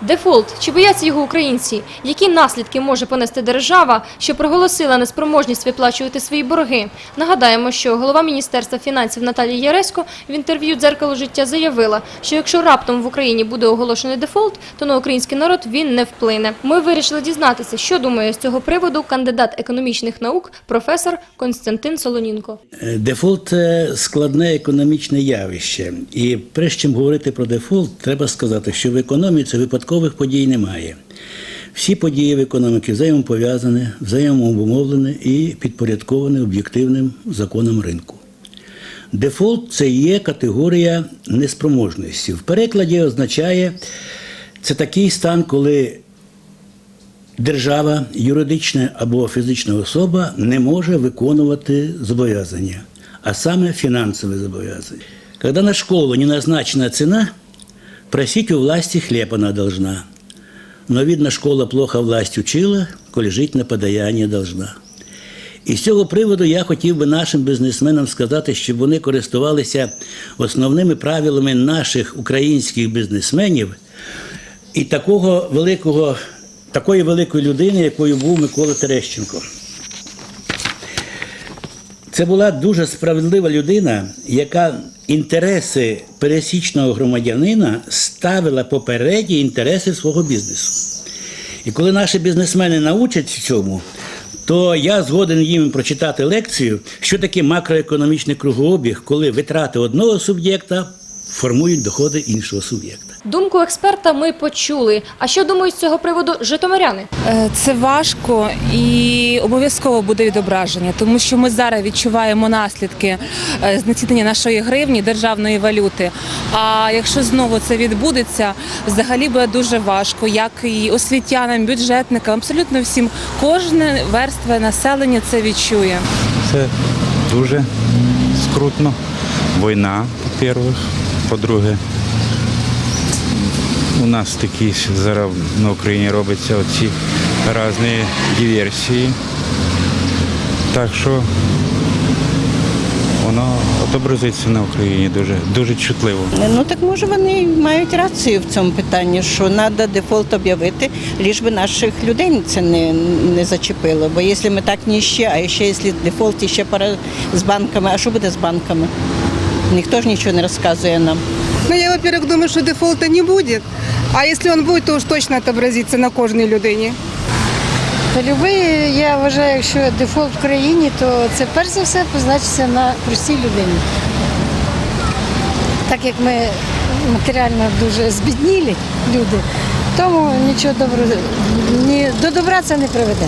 Дефолт. Чи бояться його українці? Які наслідки може понести держава, що проголосила неспроможність виплачувати свої борги? Нагадаємо, що голова Міністерства фінансів Наталія Яресько в інтерв'ю «Дзеркало життя» заявила, що якщо раптом в Україні буде оголошений дефолт, то на український народ він не вплине. Ми вирішили дізнатися, що думає з цього приводу кандидат економічних наук, професор Константин Солонінко. Е, Дефолт складне економічне явище. І перш чим говорити про дефолт, треба сказати, що в економіці випадкових подій немає. Всі події в економіці взаємопов'язані, взаємообумовлені і підпорядковані об'єктивним законам ринку. Дефолт це є категорія неспроможності. В перекладі означає це такий стан, коли держава, юридична або фізична особа не може виконувати зобов'язання, а саме фінансові зобов'язання. Когда на школу не назначена цена, просить у власти хлеб она должна. Но, видно, школа плохо власть учила, коли жить на подаяння должна. І з цього приводу я хотів би нашим бізнесменам сказати, щоб вони користувалися основними правилами наших українських бізнесменів і такого великого, такої великої людини, якою був Микола Терещенко. Це була дуже справедлива людина, яка інтереси пересічного громадянина ставила попередні інтереси свого бізнесу. І коли наші бізнесмени научаться цьому, то я згоден їм прочитати лекцію, що таке макроекономічний кругообіг, коли витрати одного суб'єкта формують доходи іншого суб'єкта. Думку експерта ми почули. А що думають з цього приводу житомиряни? Е, Це важко і обов'язково буде відображення, тому що ми зараз відчуваємо наслідки е, знецінення нашої гривні, державної валюти. А якщо знову це відбудеться, взагалі буде дуже важко, як і освітянам, бюджетникам, абсолютно всім. Кожне верства населення це відчує. Це дуже скрутно. Війна, по-перше. По-друге, у нас такі зараз на Україні робляться оці різні диверсії. Так що воно отобразиться на Україні дуже, дуже чутливо. Ну так може вони мають рацію в цьому питанні, що треба дефолт об'явити, ліж би наших людей це не, не зачепило. Бо якщо ми так ні ще, а ще якщо дефолт ще пара з банками, а що буде з банками? Ніхто ж нічого не розказує нам. Ну, я, во-первых, думаю, что дефолта не будет. А если он будет, то уж точно отобразится на кожній людині. Та люби, я вважаю, якщо дефолт в країні, то це перш за все позначиться на простій людині. Так як ми матеріально дуже збіднілі люди, тому нічого доброго ні до добра це не приведе.